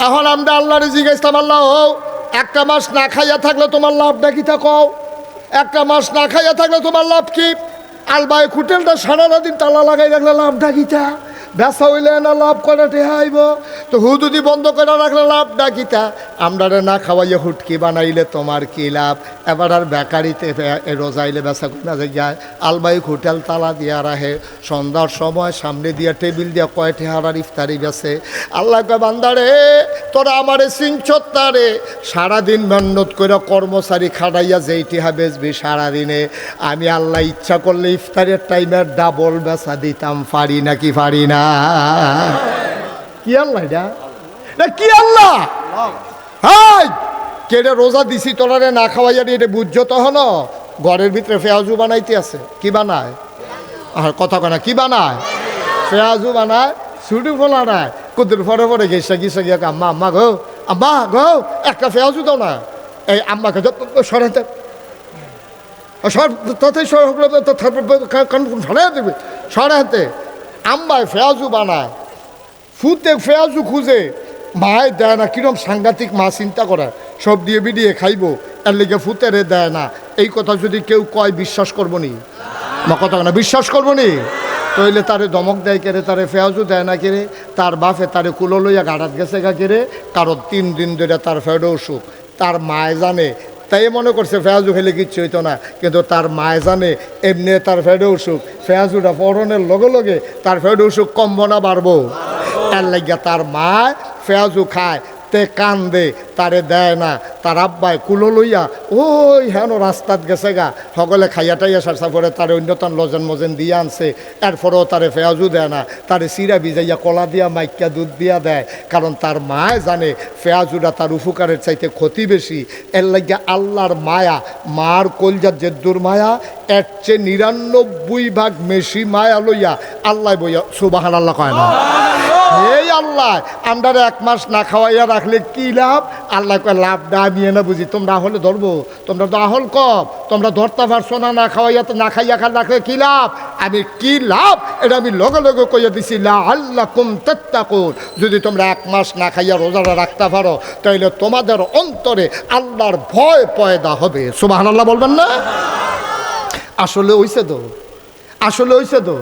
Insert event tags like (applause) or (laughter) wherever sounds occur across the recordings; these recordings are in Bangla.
এখন আমরা আল্লাহরে জিজ্ঞাসতাম আল্লাহ হও। একটা মাস না খাইয়া থাকলে তোমার লাভ কি থাকো একটা মাস না খাইয়া থাকলে তোমার লাভ কি? আলবায় হোটেলটা সারা দিন তালা লাগাই রাখলে লাভ কিতা ব্যবসা হইলে না লাভ করে টেহাইব তো হুদুদি বন্ধ করে রাখলে লাভ ডাকিতা আমরা না খাওয়াইয়া হুটকি বানাইলে তোমার কি লাভ? এবার আর বেকারিতে রোজাইলে বেচা কিনা যায়। আলবাই হোটেল তালা দিয়া রাহে, সন্ধ্যার সময় সামনে দিয়া টেবিল দিয়া কয় টেহারার ইফতারি বেছে। আল্লাহ বান্দারে, তোরা আমারে সিংচত্তারে সারাদিন মেহনত করে কর্মচারী খাটাইয়া যেই টিহা বেচবি সারাদিনে। আমি আল্লাহ ইচ্ছা করলে ইফতারের টাইমের ডাবল বেচা দিতাম, পারি নাকি পারি না? কি আল্লাহ এটা না কি আল্লাহ হাই কেটে রোজা দিছি তোরারে না খাওয়াইয়া এটা বুঝছ তো হন ঘরের ভিতরে ফেয়াজু বানাইতে আছে কি বানায় আর কথা কনা কি বানায় ফেয়াজু বানায় ছুটু ফোলা নাই কুদুর পরে পরে গেছে গেছে গিয়ে আম্মা আম্মা গো আম্মা গো একটা ফেয়াজু দাও না এই আম্মাকে সরাতে সর তাতে সরাই দেবে সরাতে আম্মায় ফেয়াজু বানায়, ফুতে ফেয়াজু খুঁজে, মায় দেয় না, কিরম সাংঘাতিক মা চিন্তা করে। সব দিয়ে বিডিয়ে খাইবো, এর লেগে ফুতেরে দেয় না। এই কথা যদি কেউ কয়, বিশ্বাস করব নি। কথা না, বিশ্বাস করব নি? তইলে তারে দমক দেয় কেড়ে তারে ফেয়াজু দেয় না কেড়ে তার বাপে তারে কুলো লইয়া গাড়াত গেছে গা কেড়ে কারও তিন দিন ধরে তার ফেডো অসুখ। তার মায় জানে তাই মনে করছে, ফেয়াজু খেলে কিচ্ছু হইতো না। কিন্তু তার মায় জানে, এমনি তার ফেডে অসুখ ফেয়াজুটা পরনের লগে লগে তার ফেডে অসুখ কমবো না বাড়বো। তার লাগিয়া তার মা ফেয়াজু খায়, তে কান্দে, তারে দেয় না। তার আব্বায় কুলো লইয়া ওই হেন রাস্তাত গেছে গা সকলে খাইয়া টাইয়া সারসা পরে তারে অন্যতন লজেন মজেন দিয়ে আনছে এরপরেও তারে ফেয়াজু দেয় না তারে চিরা ভিজাইয়া কলা দিয়া মাইকা দুধ দিয়া দেয় কারণ তার মায় জানে ফেয়াজুটা তার উপকারের চাইতে ক্ষতি বেশি এর লাগিয়া আল্লাহর মায়া মার কলজার জেদ্দুর মায়া এর চেয়ে নিরানব্বই ভাগ মেশি মায়া লইয়া আল্লাহ বইয়া সুবাহান আল্লাহ কয় না। আল্লাহ আমরা এক মাস না খাওয়াইয়া রাখলে কি লাভ? আল্লাহ কয়, লাভ না আমি না বুঝি। তোমরা হলে ধরবো? তোমরা তো আহল কম তোমরা ধরতে পারছ না না খাওয়াইয়া তো না খাইয়া খা রাখলে কি লাভ? আমি কি লাভ? এটা আমি লগে লগে কইয়া দিছি লা আল্লাহ কুম তেত্তাকুন। যদি তোমরা এক মাস না খাইয়া রোজাটা রাখতে পারো, তাইলে তোমাদের অন্তরে আল্লাহর ভয় পয়দা হবে। সুবাহ আল্লাহ বলবেন না? আসলে হইছে তো। আসলে হইছে তো।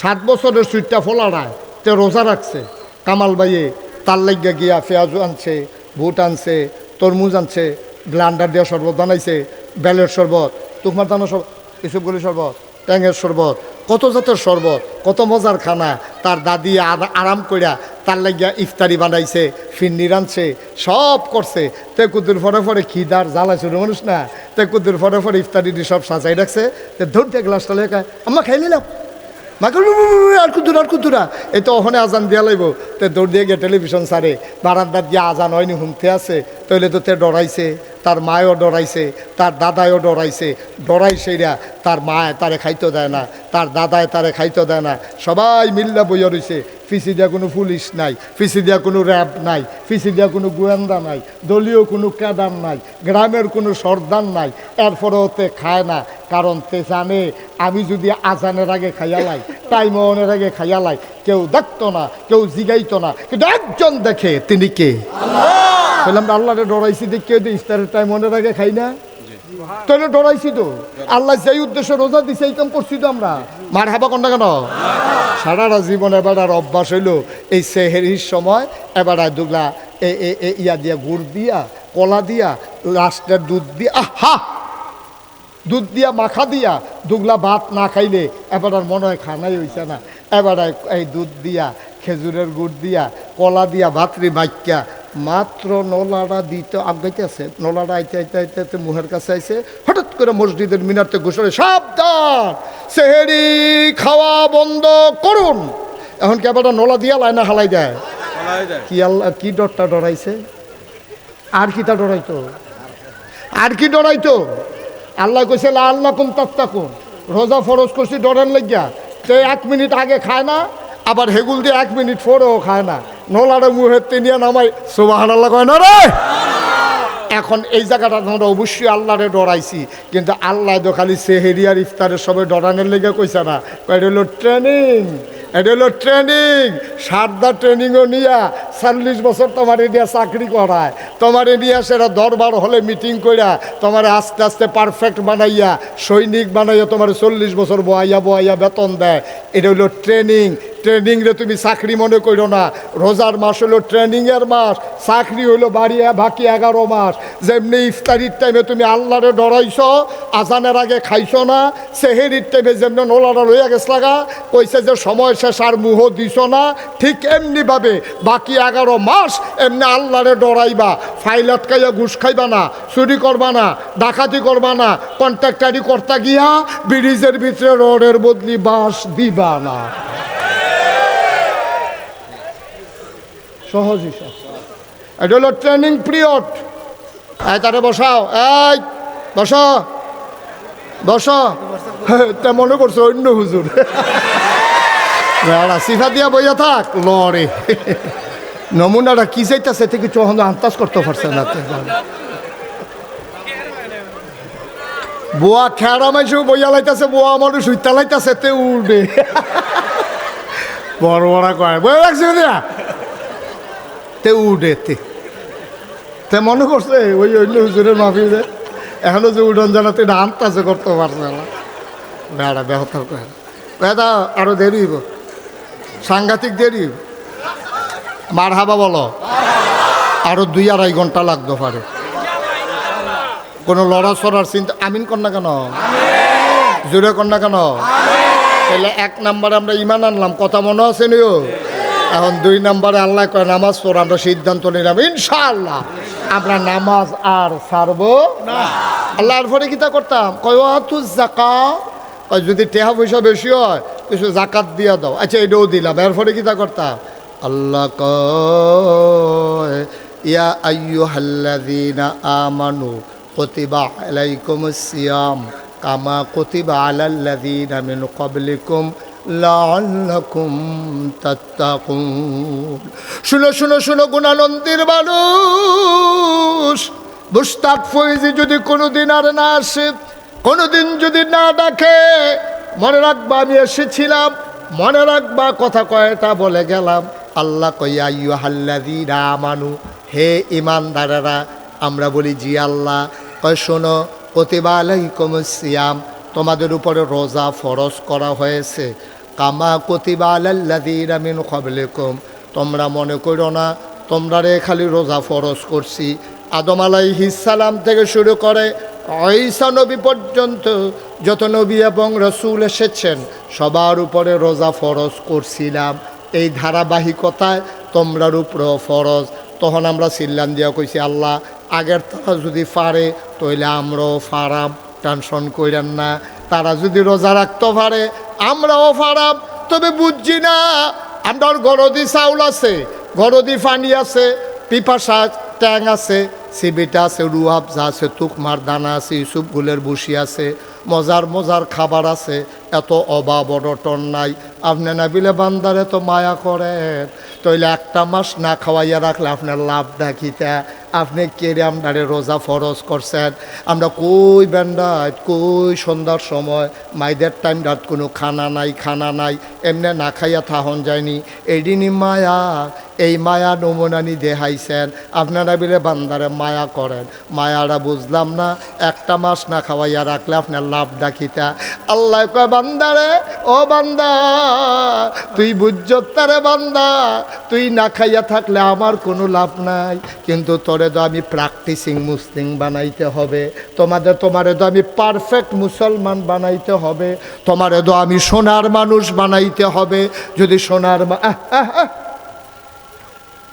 সাত বছরের সুইটটা ফোলাড়ায় তে রোজা রাখছে। কামাল ভাইয়ে, তার লাগিয়া গিয়া পেঁয়াজু আনছে বুট আনছে, তরমুজ আনছে, ব্লান্ডার দেওয়া শরবত বানাইছে, বেলের শরবত তুকমার দানা সব এসবগুলি শরবত, ট্যাঙের শরবত, কত জাতের শরবত, কত মজার খানা, তার দাদি আরাম কইরা তার লাগিয়া ইফতারি বানাইছে, ফিন্নি রানছে সব করছে। তে কুদুর ফরে ফরে খিদার জ্বালাইছে মানুষ না? তে কুদুর ফরে ফরে ইফতারি সব সাজাই রাখছে। তে ধরতে গ্লাসটা লেখা আমরা খাই নিলাম আজান তে দিয়ে টেলিভিশন সারে। বারান্দার দিয়ে আজান হয়নি, হুমতে আছে। তইলে তো তে ডরাইছে। তার মায়ও ডরাইছে, তার দাদায়ও ডরাইছে। ডরাইছেরা তার মায় তারে খাইতে দেয় না, তার দাদায় তারে খাইতে দেয় না। সবাই মিল্লা বইয়া রইছে, ফিসি দিয়া কোনো পুলিশ নাই, ফিসি দিয়া কোনো র্যাব নাই, ফিসি দিয়া কোনো গোয়েন্দা নাই, দলীয় কোনো ক্যাডার নাই, গ্রামের কোনো সর্দার নাই, এরপরেও তে খায় না, কারণ তে জানে আমি যদি আজানের আগে খাইয়া লাই খাইয়ালাই টাইমনের আগে খাইয়ালাই কেউ দেখতো না, কেউ জিগাইতো না, কিন্তু একজন দেখে, তিনি কে? বললাম আল্লাহরে ডরাইছি দেখে কেউ ইস্তারের টাইমনের আগে খাই না? তাহলে ডরাইছি তো। আল্লাহ যেই উদ্দেশ্যে রোজা দিছে এই কাম করছি তো আমরা। মার হাবা কোনটা কেন? সারাটা জীবন এবার আর অভ্যাস হইল এই সেহেরির সময় এবার দুগলা এ এ এ ইয়া দিয়া গুড় দিয়া কলা দিয়া লাস্টের দুধ দিয়া আহা! দুধ দিয়া মাখা দিয়া দুগলা ভাত না খাইলে এবার আর মনে হয় খানাই হইছে না। এবার এই দুধ দিয়া খেজুরের গুড় দিয়া কলা দিয়া ভাতরি মাইকা মাত্র নলাটা দিতে আগাইতেছে নলাটা আইতে আইতে আইতে আইতে মুহের কাছে আইছে হঠাৎ করে মসজিদের মিনারতে ঘোষণা সাবধান সেহেরি খাওয়া বন্ধ করুন। এখন কে নলা দিয়া লাইনা হালাই দেয়? কি আল্লাহ কি ডরটা ডরাইছে? আর কিটা ডরাইতো? আর কি ডরাইতো? আল্লাহ কইছে লা আল্লাহ কুম তাত্তাকুন। রোজা ফরজ করছি ডরের লাগিয়া। সে এক মিনিট আগে খায় না আবার হেগুল দিয়ে এক মিনিট পরেও খায় না। নলারে মুহের তিনিয়া নামাই আল্লাহ কয় না রে? এখন এই জায়গাটা আমরা অবশ্যই আল্লাহরে ডরাইছি, কিন্তু আল্লাহ তো খালি সেহেরিয়ার ইফতারের সবাই ডরানোর লেগে কইছে না। এটা হলো ট্রেনিং, এটা হলো ট্রেনিং সারদা ট্রেনিংও নিয়া, চল্লিশ বছর তোমার এরিয়া চাকরি করায় তোমার এরিয়া সেরা দরবার হলে মিটিং কইরা তোমার আস্তে আস্তে পারফেক্ট বানাইয়া, সৈনিক বানাইয়া তোমার চল্লিশ বছর বয়াইয়া বয়াইয়া বেতন দেয়। এটা হলো ট্রেনিং ট্রেনিং রে তুমি চাকরি মনে করো না। রোজার মাস হলো ট্রেনিংয়ের মাস। চাকরি হইল বাড়িয়া বাকি এগারো মাস। যেমনি ইফতারির টাইমে তুমি আল্লাহরে ডরাইছ, আজানের আগে খাইছো না, সেহেরির টাইমে যেমনি নোলাটা লইয়া গেছ লাগা, কইছে যে সময় শেষ আর মুহ দিছ না। ঠিক এমনিভাবে বাকি এগারো মাস এমনি আল্লাহরে ডরাইবা। ফাইল আটকাইয়া ঘুষ খাইবা না, চুরি করবা না, ডাকাতি করবা না, কন্ট্রাক্টারি কর্তা গিয়া ব্রিজের ভিতরে রোডের বদলি বাস দিবা না। সহজই সব এটা হলো ট্রেনিং পিরিয়ড। এই তারে বসাও। এই, বস। বস। তা মনে করছ অন্য হুজুর। (laughs) সিফা দিয়া বইয়া থাক। লরে (laughs) নমুনাটা কি চাইতেছে থেকে চহন আন্দাজ করতে পারছে না। বুয়া খেয়ারা মাইসেও বইয়া লাইতাছে, বুয়া মানুষ উইতা লাইতাছে, তে উড়বে। বড় বড় কয় বই রাখছি তে উঠে তে। তে মনে করছে, ওই অন্য হুজুরের মাফিতে এখনও যে উঠন জানাতে এটা আন্তাজে করতে পারছে না। বেড়া বেহতার করে বেদা, আরও দেরি সাংঘাতিক দেরি। মার হাবা বলো। আরও দুই আড়াই ঘণ্টা লাগতে পারে। কোনো লড়া সরার চিন্তা আমিন কর না কেন? জোরে কর না কেন? তাহলে এক নাম্বারে আমরা ইমান আনলাম। কথা মনে আছে নিও এখন দুই নাম্বারে আল্লাহ কয়, নামাজ পড়, আমরা সিদ্ধান্ত নিলাম। ইনশাআল্লাহ। আমরা নামাজ আর ছাড়বো আল্লাহর পরে কিতা করতাম? কয় জাকা যদি টেহা পয়সা বেশি হয়, কিছু জাকাত দিয়া দাও। আচ্ছা এটাও দিলাম। এরপরে কিতা করতাম? আল্লাহ কয়, ইয়া আইয়ুহাল্লাযীনা আমানু কুতিবা আলাইকুমুস সিয়াম কামা কুতিবা আলাল্লাযীনা মিন ক্বাবলিকুম লাআল্লাকুম তাত্তাকুন। শুনো শুনো শুনো, গুণানন্দের মানুষ, মুস্তাক ফৈজি যদি কোনোদিন আর না আসে, কোনোদিন যদি না ডাকে মনে রাখবা আমি এসেছিলাম, মনে রাখবা কথা কয়টা বলে গেলাম। আল্লাহ কইয়া ইউ হাল্লাদি মানু হে ইমানদারেরা আমরা বলি, জি আল্লাহ, কয়, শোনো সিয়াম, তোমাদের উপরে রোজা ফরজ করা হয়েছে। কামা কতিবা আলাল্লাদিন মিন কবলিকুম তোমরা মনে করো না, তোমরা রে খালি রোজা ফরজ করছি। আদম আলাইহিসালাম থেকে শুরু করে ঈসা নবী পর্যন্ত যত নবী এবং রসুল এসেছেন, সবার উপরে রোজা ফরজ করছিলাম। এই ধারাবাহিকতায় তোমরার উপরেও ফরজ। তখন আমরা সিল্লান দিয়া কইছি, আল্লাহ, আগের তারা যদি পারে, তইলে আমরাও ফারাম টেনশন কইরেন না। তারা যদি রোজা রাখতে পারে, আমরাও ফারাম তবে বুঝছি না আমার গরদি চাউল আছে, গরদি পানি আছে, পিপাসা ট্যাং আছে, সিবিটা আছে রুয়াবজা আছে, তুকমার দানা আছে, ইউসুফ গুলের বসি আছে, মজার মজার খাবার আছে। এত অভাব, অনটন নাই। আপনি না বিলে বান্দারে তো মায়া করেন। তইলে একটা মাস না খাওয়াইয়া রাখলে আপনার লাভ দেখিতে আপনি কেড়ে আমদারে রোজা ফরজ করছেন? আমরা কই ব্যান্ডায় কই সন্ধ্যার সময়? মাইদের টাইম রাত কোনো খানা নাই খানা নাই। এমনি না খাইয়া থাহন যায়নি। এইদিনই মায়া, এই মায়া নমুনানি দেহাইছেন আপনারা বিলে বান্দারে মায়া করেন। মায়ারা বুঝলাম না, একটা মাস না খাওয়াইয়া রাখলে আপনার লাভ ডাকিতা আল্লাহ কয়, বান্দারে, ও বান্দা! তুই বুঝছত তারে বান্দা, তুই না খাইয়া থাকলে আমার কোনো লাভ নাই। কিন্তু তোরে তো আমি প্র্যাকটিসিং মুসলিম বানাইতে হবে। তোমাদের, তোমারে তো আমি পারফেক্ট মুসলমান বানাইতে হবে। তোমারে তো আমি সোনার মানুষ বানাইতে হবে। যদি সোনার।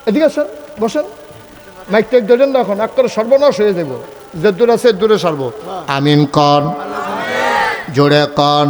এদিকে আসেন, বসেন। মাইক টেক ধরেন না এখন, এক করে সর্বনাশ হয়ে যাব। যে দূর আছে দূরে সারবো। আমিন কন, জোরে কন।